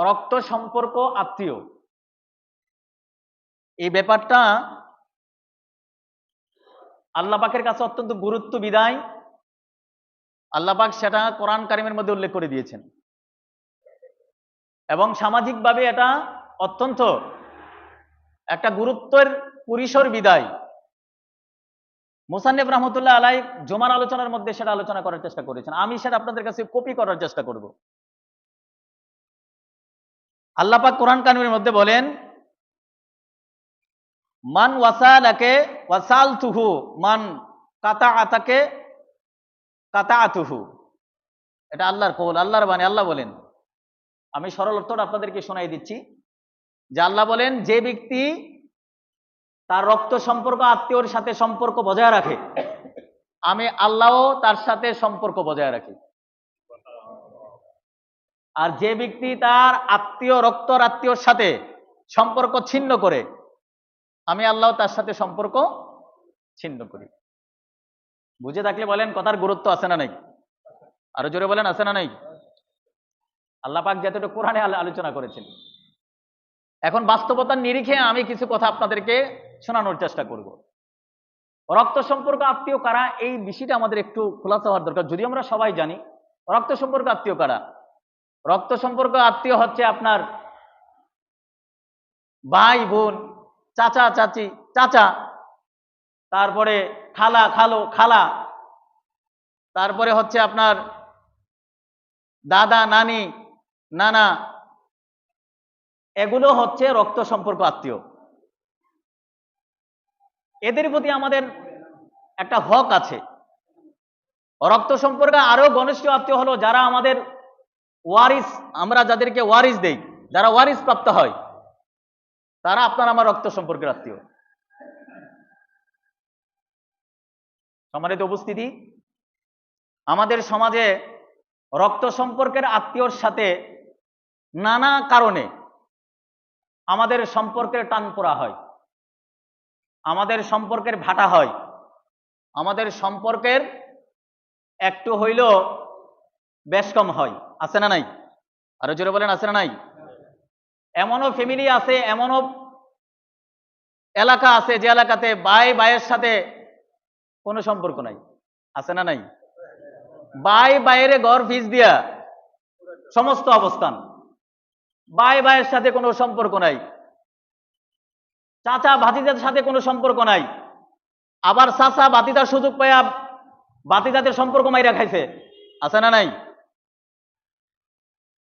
রক্ত সম্পর্ক আত্মীয়। এই ব্যাপারটা আল্লাহ পাকের কাছে অত্যন্ত গুরুত্ব বিদায়। আল্লাহ পাক সেটা কোরআন কারিমের মধ্যে উল্লেখ করে দিয়েছেন। এবং সামাজিকভাবে এটা অত্যন্ত একটা গুরুত্বের পরিসর বিদায়। মুসান্নেফ রহমতুল্লাহ আলাই জমার আলোচনার মধ্যে সেটা আলোচনা করার চেষ্টা করেছেন। আমি সেটা আপনাদের কাছে কপি করার চেষ্টা করব। আল্লাহ পাক কোরআন কানুনের মধ্যে বলেন, মান ওয়াসালাকে ওয়াসাল তুহু মান কাতা আতাকে কাতা আতুহু এটা আল্লাহর কৌল আল্লাহর বাণী, আল্লাহ বলেন। আমি সরল অর্থটা আপনাদেরকে শোনাই দিচ্ছি, যে আল্লাহ বলেন, যে ব্যক্তি তার রক্ত সম্পর্ক, আত্মীয়র সাথে সম্পর্ক বজায় রাখে, আমি আল্লাহও তার সাথে সম্পর্ক বজায় রাখি। আর যে ব্যক্তি তার আত্মীয়, রক্তর আত্মীয়র সাথে সম্পর্ক ছিন্ন করে, আমি আল্লাহ তার সাথে সম্পর্ক ছিন্ন করি। বুঝে থাকলে বলেন, কথার গুরুত্ব আছে না নাই? আরও জোরে বলেন, আছে না নাই? আল্লাহ পাক যতটুকু কোরআনে আলো- আলোচনা করেছেন। এখন বাস্তবতার নিরিখে আমি কিছু কথা আপনাদেরকে শোনানোর চেষ্টা করব। রক্ত সম্পর্ক আত্মীয় কারা? এই বিষয়টা আমাদের একটু খোলাসা হওয়ার দরকার। যদি আমরা সবাই জানি, রক্ত সম্পর্ক আত্মীয় কারা? রক্ত সম্পর্ক আত্মীয় হচ্ছে আপনার ভাই, বোন, চাচা, চাচি, চাচা, তারপরে খালা, খালো, খালা, তারপরে হচ্ছে আপনার দাদা, নানি, নানা, এগুলো হচ্ছে রক্ত সম্পর্ক আত্মীয়। এদের প্রতি আমাদের একটা হক আছে। রক্ত সম্পর্কে আরও ঘনিষ্ঠ আত্মীয় হলো যারা আমাদের ওয়ারিস, আমরা যাদেরকে ওয়ারিস দেই, যারা ওয়ারিস প্রাপ্ত হয়, তারা আপনার আমার রক্ত সম্পর্কের আত্মীয়। সম্মানিত উপস্থিতি, আমাদের সমাজে রক্ত সম্পর্কের আত্মীয়র সাথে নানা কারণে আমাদের সম্পর্কের টান পোড়া হয়, আমাদের সম্পর্কের ভাটা হয়, আমাদের সম্পর্কের একটু হইল বেশ কম হয়। আছে না নাই? আরও জোরে বলেন, আছে না নাই? এমনও ফ্যামিলি আছে, এমনও এলাকা আছে যে এলাকাতে বাই বায়ের সাথে কোনো সম্পর্ক নাই। আছে না নাই? বাই বাইরে ঘর ফিস দিয়া সমস্ত অবস্থান। বাই ভাইয়ের সাথে কোনো সম্পর্ক নাই। চাচা ভাতিজার সাথে কোনো সম্পর্ক নাই। আবার চাচা বাতিদার সুযোগ পাইয়া বাতিজাদের সম্পর্ক মাইরা খাইছে। আছে না নাই?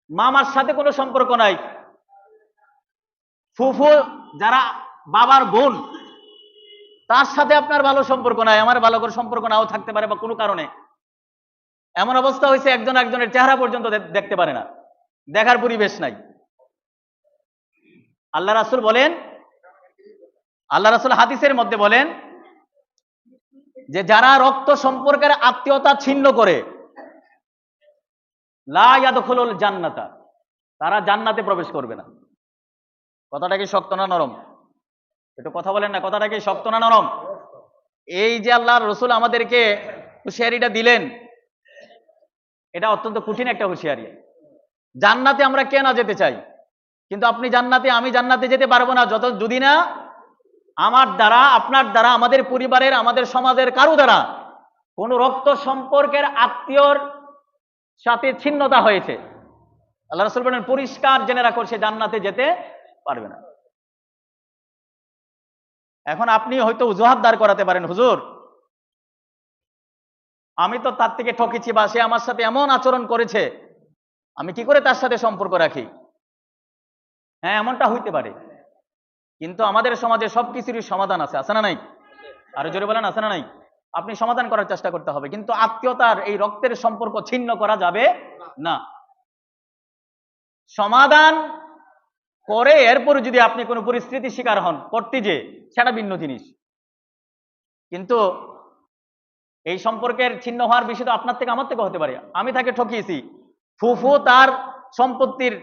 মামার সাথে কোনো সম্পর্ক নাই। ফুফু, যারা বাবার বোন, তার সাথে আপনার ভালো সম্পর্ক নাই, আমার ভালো করে সম্পর্ক নাও থাকতে পারে বা কোনো কারণে। এমন অবস্থা হয়েছে, একজন একজনের চেহারা পর্যন্ত দেখতে পারে না। দেখার পরিবেশ নাই। আল্লাহ রাসুল বলেন, আল্লাহ রাসুল হাদিসের মধ্যে বলেন যে, যারা রক্ত সম্পর্কের আত্মীয়তা ছিন্ন করে লায়াদখুলুল জান্নাতা। তারা জান্নাতে প্রবেশ করবে না। কথাটা কি শক্ত না নরম? একটু কথা বলেন না, কথাটা কি শক্ত না নরম? এই যে আল্লাহ রসুল আমাদেরকে হুঁশিয়ারিটা দিলেন, এটা অত্যন্ত কঠিন একটা হুঁশিয়ারি। জান্নাতে আমরা কে না যেতে চাই? কিন্তু আপনি জান্নাতে, আমি জান্নাতে যেতে পারব না, যত যদি না আমার দ্বারা, আপনার দ্বারা, আমাদের পরিবারের, আমাদের সমাজের কারও দ্বারা কোন রক্ত সম্পর্কের আত্মীয়র সাথে ছিন্নতা হয়েছে। আল্লাহ রসুল বলেন, পরিষ্কার জেনে রাখো, সে জান্নাতে যেতে পারবে না। এখন আপনি হয়তো উজুহাত দাঁড় করাতে পারেন, হুজুর, আমি তো তার থেকে ঠকেছি বা সে আমার সাথে এমন আচরণ করেছে, আমি কি করে তার সাথে সম্পর্ক রাখি? হ্যাঁ এমনটা হইতে পারে। কিন্তু আমাদের সমাজে সবকিছুরই সমাধান আছে আছে না নাই? আরও জোরে বলেন, আছে না নাই? আপনি সমাধান করার চেষ্টা করতে হবে। কিন্তু আত্মীয়তার এই রক্তের সম্পর্ক ছিন্ন করা যাবে না। সমাধান করে এরপর যদি আপনি কোনো পরিস্থিতি শিকার হন, করতে যে, সেটা ভিন্ন জিনিস। কিন্তু এই সম্পর্কের ছিন্ন হওয়ার বিষয় তো আপনার থেকে আমার থেকে হতে পারে। আমি তাকে ঠকিয়েছি। ফুফু তার সম্পত্তির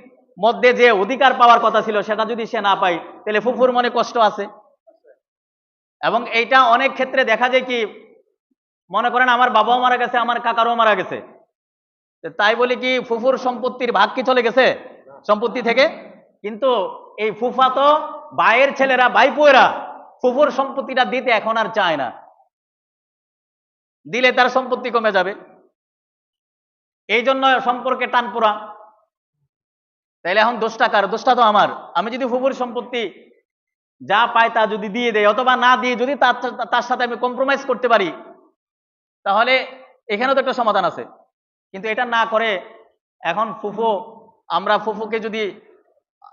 মধ্যে যে অধিকার পাওয়ার কথা ছিল, সেটা যদি সে না পায়, তাহলে ফুফুর মনে কষ্ট আছে। এবং এইটা অনেক ক্ষেত্রে দেখা যায় কি মনে করেন আমার বাবাও মারা গেছে, আমার কাকারও মারা গেছে। তাই বলি কি, ফুফুর সম্পত্তির ভাগ কি চলে গেছে? সম্পত্তি থেকে। কিন্তু এই ফুফা তো ভাইয়ের ছেলেরা ভাইপুয়েরা ফুফুর সম্পত্তিটা দিতে এখন আর চায় না। দিলে তার সম্পত্তি কমে যাবে। এই জন্য সম্পর্কে টান পোড়া। তাইলে এখন দোষটা কার? দোষটা তো আমার। আমি যদি ফুফুর সম্পত্তি যা পাই তা যদি দিয়ে দেয় অথবা না দিয়ে যদি তার তার সাথে আমি কম্প্রোমাইজ করতে পারি তাহলে এখানেও তো একটা সমাধান আছে। কিন্তু এটা না করে এখন ফুফু, আমরা ফুফুকে যদি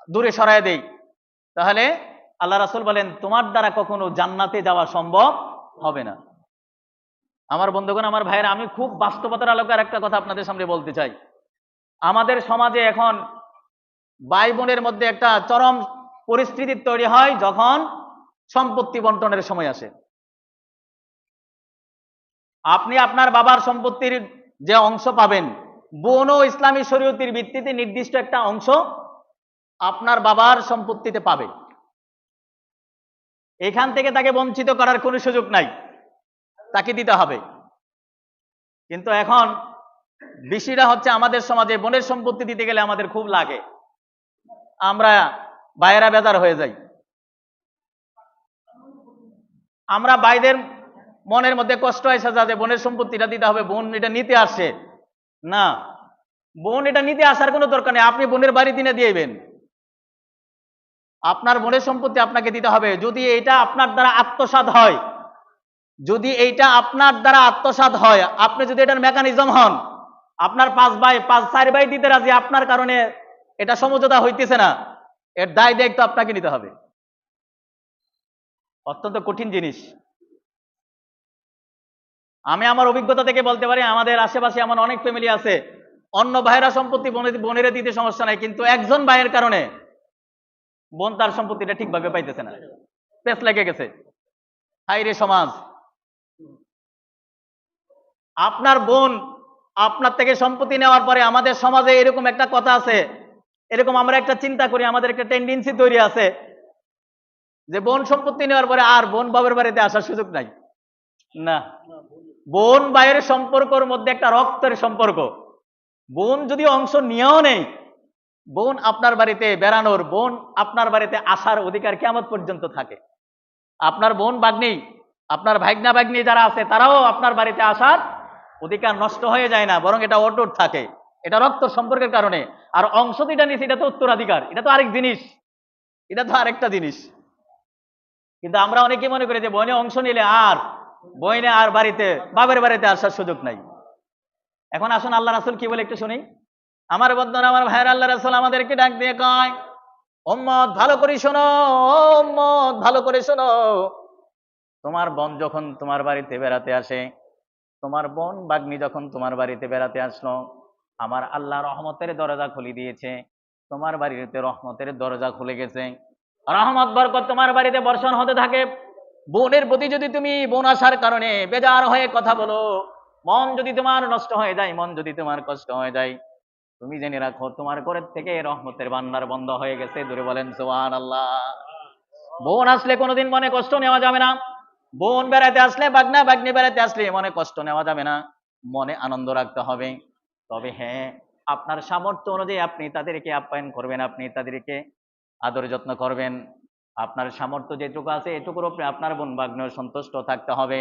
দূরে সরায় দেই, তাহলে আল্লাহ রাসুল বলেন, তোমার দ্বারা কখনো জান্নাতে যাওয়া সম্ভব হবে না। আমার বন্ধুগণ, আমার ভাইয়েরা, আমি খুব বাস্তবতার আলোকে আর একটা কথা আপনাদের সামনে বলতে চাই। আমাদের সমাজে এখন ভাই বোনের মধ্যে একটা চরম পরিস্থিতি তৈরি হয় যখন সম্পত্তি বন্টনের সময় আসে। আপনি আপনার বাবার সম্পত্তির যে অংশ পাবেন বোনও ইসলামী শরীয়তির ভিত্তিতে নির্দিষ্ট একটা অংশ আপনার বাবার সম্পত্তিতে পাবে। এখান থেকে তাকে বঞ্চিত করার কোনো সুযোগ নাই। তাকে দিতে হবে। কিন্তু এখন বিষয়টা হচ্ছে আমাদের সমাজে বোনের সম্পত্তি দিতে গেলে আমাদের খুব লাগে। আমরা বাইরা বেজার হয়ে যাই। আমরা বাইদের মনের মধ্যে কষ্ট এসে যা বোনের সম্পত্তিটা দিতে হবে, বোন এটা নিতে আসে। না, বোন এটা নিতে আসার কোনো দরকার নেই, আপনি বোনের বাড়ি দিনে দিয়েবেন আপনার বোনের সম্পত্তি আপনাকে দিতে হবে, যদি এটা আপনার দ্বারা আত্মসাৎ হয়, যদি এইটা আপনার দ্বারা আত্মসাৎ হয়, আপনি যদি এটার মেকানিজম হন, আপনার পাঁচ ভাই, পাঁচ, চার ভাই দিতে রাজি, আপনার কারণে এটা সমঝোতা হইতেছে না, এর দায় দায়িত্ব আপনাকে নিতে হবে। অত্যন্ত কঠিন জিনিস। আমি আমার অভিজ্ঞতা থেকে বলতে পারি, আমাদের আশেপাশে এমন অনেক ফ্যামিলি আছে। অন্য ভাইয়েরা সম্পত্তি বোনে- বোনেরে দিতে সমস্যা নাই, কিন্তু একজন ভাইয়ের কারণে বোন তার সম্পত্তিটা ঠিকভাবে পাইতেছে না। পেস লেগে গেছে। হাই রে সমাজ। আপনার বোন আপনার থেকে সম্পত্তি নেওয়ার পরে আমাদের সমাজে এরকম একটা কথা আছে। এরকম আমরা একটা চিন্তা করি, আমাদের একটা টেন্ডেন্সি তৈরি আছে যে বোন সম্পত্তি নেওয়ার পরে আর বোন বাবার বাড়িতে আসার সুযোগ নাই। না। বোন ভাইয়ের সম্পর্কর মধ্যে একটা রক্তের সম্পর্ক। বোন যদি অংশ নিয়েও নেই, বোন আপনার বাড়িতে বেড়ানোর, বোন আপনার বাড়িতে আসার অধিকার কেমন পর্যন্ত থাকে। আপনার বোন বাগ্নি আপনার ভাগনা বাগ্নি যারা আছে, তারাও আপনার বাড়িতে আসার অধিকার নষ্ট হয়ে যায় না, বরং এটা অটুট থাকে। এটা রক্ত সম্পর্কের কারণে। আর অংশ যেটা নিয়েছে, এটা তো উত্তরাধিকার, এটা তো আরেক জিনিস। এটা তো আরেকটা জিনিস। কিন্তু আমরা অনেকে মনে করি যে, বনে অংশ নিলে আর বইনে আর বাড়িতে বাবার বাড়িতে আসার সুযোগ নাই। এখন আসুন, আল্লাহ রাসুল কি বলে একটু শুনি। আমার বন্ধন আমার ভাইয়ের, আল্লাহ রাসুল আমাদেরকে ডাক দিয়ে কয় ওম্মদ ভালো করে শোনো ওম্মদ ভালো করে শোনো। তোমার বোন যখন তোমার বাড়িতে বেড়াতে আসে, তোমার বোন বাগ্নি যখন তোমার বাড়িতে বেড়াতে আসলো, আমার আল্লাহ রহমতের দরজা খুলে দিয়েছে। তোমার বাড়িতে রহমতের দরজা খুলে গেছে। রহমত, বরকত তোমার বাড়িতে বর্ষণ হতে থাকে। বোনের প্রতি যদি তুমি বোন আসার কারণে বেজার হয়ে কথা বলো, মন যদি তোমার নষ্ট হয়ে যায়, মন যদি তোমার কষ্ট হয়ে যায়, তুমি জেনে রাখো, তোমার ঘরের থেকে রহমতের বান্নার বন্ধ হয়ে গেছে। দূরে বলেন সোহান আল্লাহ বোন আসলে কোনোদিন মনে কষ্ট নেওয়া যাবে না। বোন বেড়াতে আসলে, বাগনা বাগনি বেড়াতে আসলে মনে কষ্ট নেওয়া যাবে না, মনে আনন্দ রাখতে হবে। তবে হ্যাঁ আপনার সামর্থ্য অনুযায়ী আপনি তাদেরকে আপ্যায়ন করবেন, আপনি তাদেরকে আদর যত্ন করবেন। আপনার সামর্থ্য যেটুকু আছে এটুকুর উপরে আপনার বোন বাগ্নেও সন্তুষ্ট থাকতে হবে।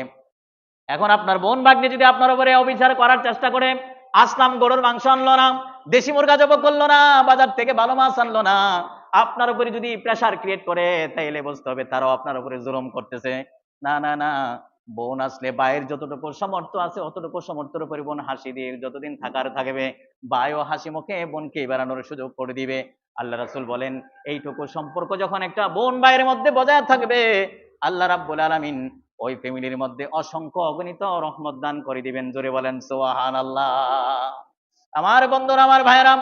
এখন আপনার বোন বাগ্নে যদি আপনার উপরে অবিচার করার চেষ্টা করে, আসলাম, গরুর মাংস আনলো না, দেশি মুরগা জব করল না, বাজার থেকে ভালো মাছ আনলো না, আপনার উপরে যদি প্রেশার ক্রিয়েট করে, তাইলে বুঝতে হবে তারাও আপনার উপরে জুলুম করতেছে। না না না, বোন আসলে বায়ের যতটুকু সামর্থ্য আছে অতটুকু সামর্থ্যের উপরে বোন হাসি দিয়ে যতদিন থাকার থাকবে, বায়ও হাসি মুখে বোনকে বেড়ানোর সুযোগ করে দিবে। আল্লাহ রাসুল বলেন, এইটুকু সম্পর্ক যখন একটা বোন ভাইয়ের মধ্যে বজায় থাকবে, আল্লাহ রাব্বুল আলামিন ওই ফ্যামিলির মধ্যে অসংখ্য অগণিত রহমত দান করে দিবেন। জোরে বলেন সোহান আল্লাহ আমার বন্ধুরা, আমার ভাইয়েরাম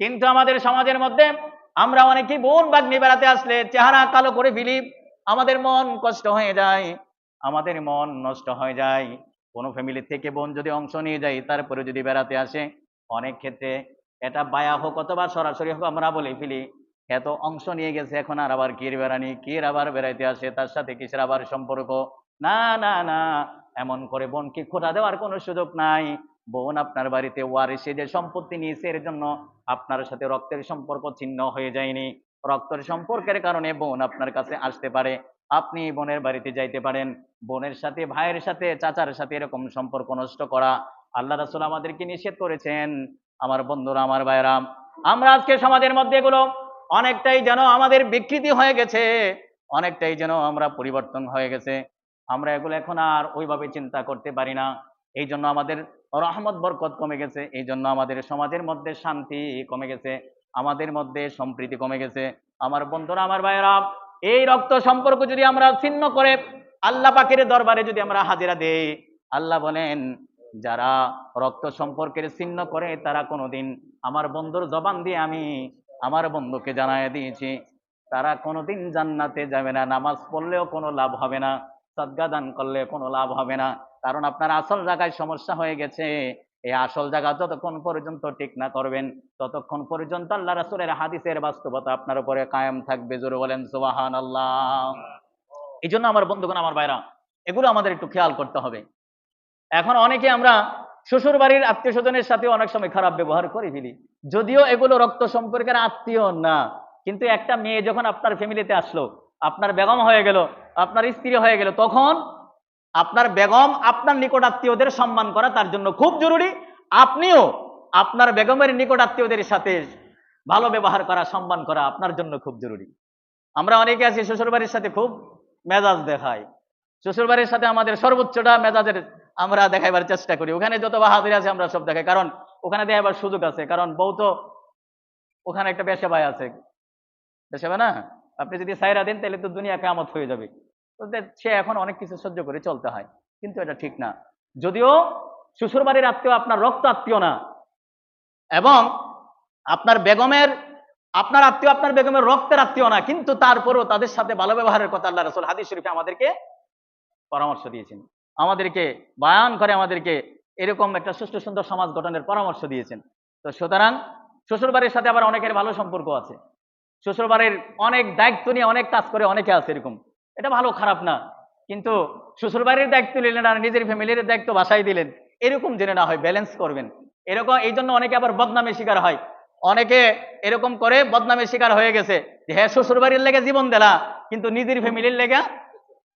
কিন্তু আমাদের সমাজের মধ্যে আমরা অনেকেই বোন বাগ্নি বেড়াতে আসলে চেহারা কালো করে ফেলি, আমাদের মন কষ্ট হয়ে যায়, আমাদের মন নষ্ট হয়ে যায়। কোনো ফ্যামিলি থেকে বোন যদি অংশ নিয়ে যায়, তারপরে যদি বেড়াতে আসে, অনেক ক্ষেত্রে এটা বায়া হোক অথবা সরাসরি হোক, আমরা বলে ফেলি এত অংশ নিয়ে গেছে এখন আর আবার কির বেড়ানি কির আবার বেড়াইতে আসে, তার সাথে কিসের আবার সম্পর্ক? না না না, এমন করে বোনকে খোটা দেওয়ার কোনো সুযোগ নাই। বোন আপনার বাড়িতে ওয়ারিসে যে সম্পত্তি নিয়েছে, এর জন্য আপনার সাথে রক্তের সম্পর্ক ছিন্ন হয়ে যায়নি। রক্তের সম্পর্কের কারণে বোন আপনার কাছে আসতে পারে। আপনি বোনের বাড়িতে যাইতে পারেন। বোনের সাথে, ভাইয়ের সাথে, চাচার সাথে এরকম সম্পর্ক নষ্ট করা। আল্লাহ রাসূল আমাদেরকে নিষেধ করেছেন আমার বন্ধুরা, আমার ভাইরা আমরা আজকে সমাজের মধ্যে এগুলো অনেকটাই যেন আমাদের বিকৃতি হয়ে গেছে, অনেকটাই যেন আমরা পরিবর্তন হয়ে গেছে। আমরা এগুলো এখন আর ওইভাবে চিন্তা করতে পারি না। এই জন্য আমাদের রহমত, বরকত কমে গেছে। এই জন্য আমাদের সমাজের মধ্যে শান্তি কমে গেছে। আমাদের মধ্যে সম্প্রীতি কমে গেছে। আমার বন্ধুরা, আমার ভাইয়েরা, এই রক্ত সম্পর্ক যদি আমরা ছিন্ন করে আল্লাহ পাকের দরবারে যদি আমরা হাজিরা দেই, আল্লাহ বলেন যারা রক্ত সম্পর্কের ছিন্ন করে, তারা কোনোদিন আমার বন্ধুর জবান দিয়ে আমি আমার বন্ধুকে জানায় দিয়েছি। তারা কোনোদিন জান্নাতে যাবে না, নামাজ পড়লেও কোনো লাভ হবে না, সদ্গা দান করলে কোনো লাভ হবে না। কারণ আপনার আসল জায়গায় সমস্যা হয়ে গেছে, এই আসল জায়গা যতক্ষণ পর্যন্ত ঠিক না করবেন, ততক্ষণ পর্যন্ত আল্লাহ রাসূলের হাদিসের বাস্তবতা আপনার উপরে কায়েম থাকবে। জোরে বলেন সুবাহান আল্লাহ এই জন্য আমার বন্ধুগণ, আমার ভাইরা, এগুলো আমাদের একটু খেয়াল করতে হবে। এখন অনেকে আমরা শ্বশুর বাড়ির আত্মীয় স্বজনের সাথে অনেক সময় খারাপ ব্যবহার করে ফেলি। যদিও এগুলো রক্ত সম্পর্কের আত্মীয় না, কিন্তু একটা মেয়ে যখন আপনার ফ্যামিলিতে আসলো, আপনার বেগম হয়ে গেল, আপনার স্ত্রী হয়ে গেল, তখন আপনার বেগম আপনার নিকট আত্মীয়দের সম্মান করা তার জন্য খুব জরুরি। আপনিও আপনার বেগমের নিকট আত্মীয়দের সাথে ভালো ব্যবহার করা, সম্মান করা আপনার জন্য খুব জরুরি। আমরা অনেকে আছি শ্বশুরবাড়ির সাথে খুব মেজাজ দেখাই শ্বশুরবাড়ির সাথে আমাদের সর্বোচ্চটা মেজাজের আমরা দেখাইবার চেষ্টা করি। ওখানে যত বাহাদুরি আছে, আমরা সব দেখাই। কারণ ওখানে দেখাবার সুযোগ আছে। কারণ বউ তো ওখানে একটা বেশে ভাই আছে। বেশে ভাই না? আপনি যদি সাইরা দেন, তাহলে তো দুনিয়া কেমত হয়ে যাবে। তো সে এখন অনেক কিছু সহ্য করে চলতে হয়। কিন্তু এটা ঠিক না। যদিও শ্বশুরবাড়ির আত্মীয় আপনার রক্ত আত্মীয় না, এবং আপনার বেগমের, আপনার আত্মীয় আপনার বেগমের রক্তের আত্মীয় না, কিন্তু তারপরেও তাদের সাথে ভালো ব্যবহারের কথা আল্লাহ রসুল হাদিস শরীফে আমাদেরকে পরামর্শ দিয়েছেন। আমাদেরকে, বায়ান করে আমাদেরকে এরকম একটা সুষ্ঠু সুন্দর সমাজ গঠনের পরামর্শ দিয়েছেন। তো সুতরাং শ্বশুরবাড়ির সাথে আবার অনেকের ভালো সম্পর্ক আছে। শ্বশুরবাড়ির অনেক দায়িত্ব নিয়ে অনেক কাজ করে অনেকে আছে এরকম। এটা ভালো খারাপ না। কিন্তু শ্বশুরবাড়ির দায়িত্ব নিলেন আর নিজের ফ্যামিলির দায়িত্ব বাসায় দিলেন, এরকম জেনে না হয় ব্যালেন্স করবেন। এরকম, এই জন্য অনেকে আবার বদনামের শিকার হয়। অনেকে এরকম করে বদনামের শিকার হয়ে গেছে যে হ্যাঁ শ্বশুরবাড়ির লেগে জীবন দেলা, কিন্তু নিজের ফ্যামিলির লেগে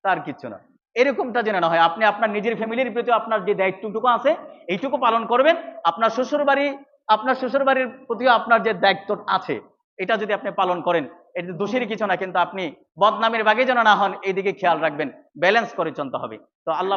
তার কিচ্ছু না। এরকমটা জেনে না হয়। আপনি আপনার নিজের ফ্যামিলির প্রতি আপনার যে দায়িত্বটুকু আছে, এইটুকু পালন করবেন। আপনার শ্বশুর বাড়ি আপনার শ্বশুর বাড়ির প্রতিও আপনার যে দায়িত্ব আছে, এটা যদি আপনি পালন করেন এটা দোষের কিছু না, কিন্তু আপনি বদনামের বাগে যেন না হন, এইদিকে খেয়াল রাখবেন। ব্যালেন্স করে চলতে হবে। তো আল্লাহ